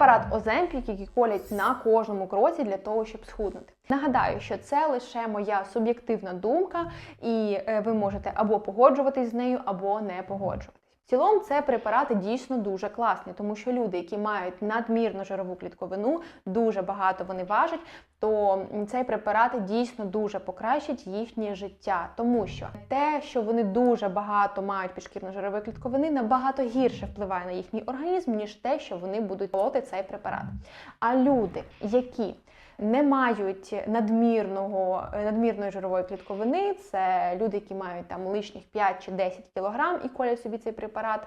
препарат Оземпік, який колять на кожному кроці для того, щоб схуднути. Нагадаю, що це лише моя суб'єктивна думка, і е, ви можете або погоджуватись з нею, або не погоджуватись. В цілому це препарати дійсно дуже класні, тому що люди, які мають надмірну жирову клітковину, дуже багато вони важать, то цей препарат дійсно дуже покращить їхнє життя, тому що те, що вони дуже багато мають підшкірно-жирової клітковини, набагато гірше впливає на їхній організм, ніж те, що вони будуть колоти цей препарат. А люди, які не мають надмірного, надмірної жирової клітковини, це люди, які мають там лишніх 5 чи 10 кілограм і колять собі цей препарат,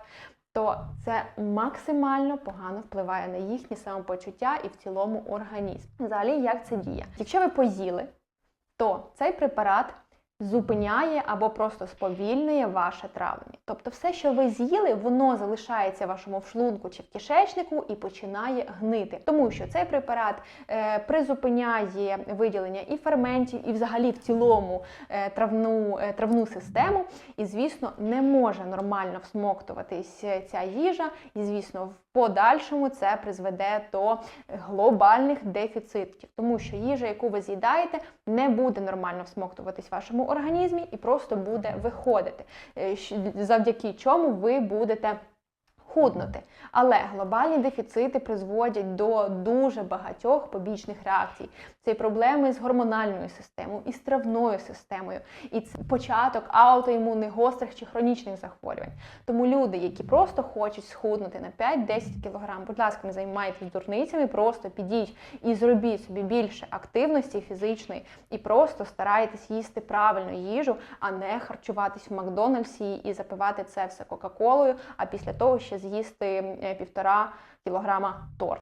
то це максимально погано впливає на їхнє самопочуття і в цілому організм. Взагалі, як це діє? Якщо ви поїли, то цей препарат зупиняє або просто сповільнює ваше травлення. Тобто, все, що ви з'їли, воно залишається в вашому шлунку чи в кишечнику і починає гнити. Тому що цей препарат е, призупиняє виділення і ферментів, і взагалі в цілому е, травну, е, травну систему. І, звісно, не може нормально всмоктуватись ця їжа, і, звісно, в подальшому це призведе до глобальних дефіцитів, тому що їжа, яку ви з'їдаєте, не буде нормально всмоктуватись вашому організмі і просто буде виходити, е, завдяки чому ви будете худнути. Але глобальні дефіцити призводять до дуже багатьох побічних реакцій. Це і проблеми з гормональною системою, і з травною системою, і це початок аутоімунних гострих чи хронічних захворювань. Тому люди, які просто хочуть схуднути на 5-10 кг, будь ласка, не займайтесь дурницями, просто підіть і зробіть собі більше активності фізичної, і просто старайтесь їсти правильну їжу, а не харчуватись в Макдональдсі і запивати це все Кока-Колою, а після того ще з'їсти е, півтора кілограма торт.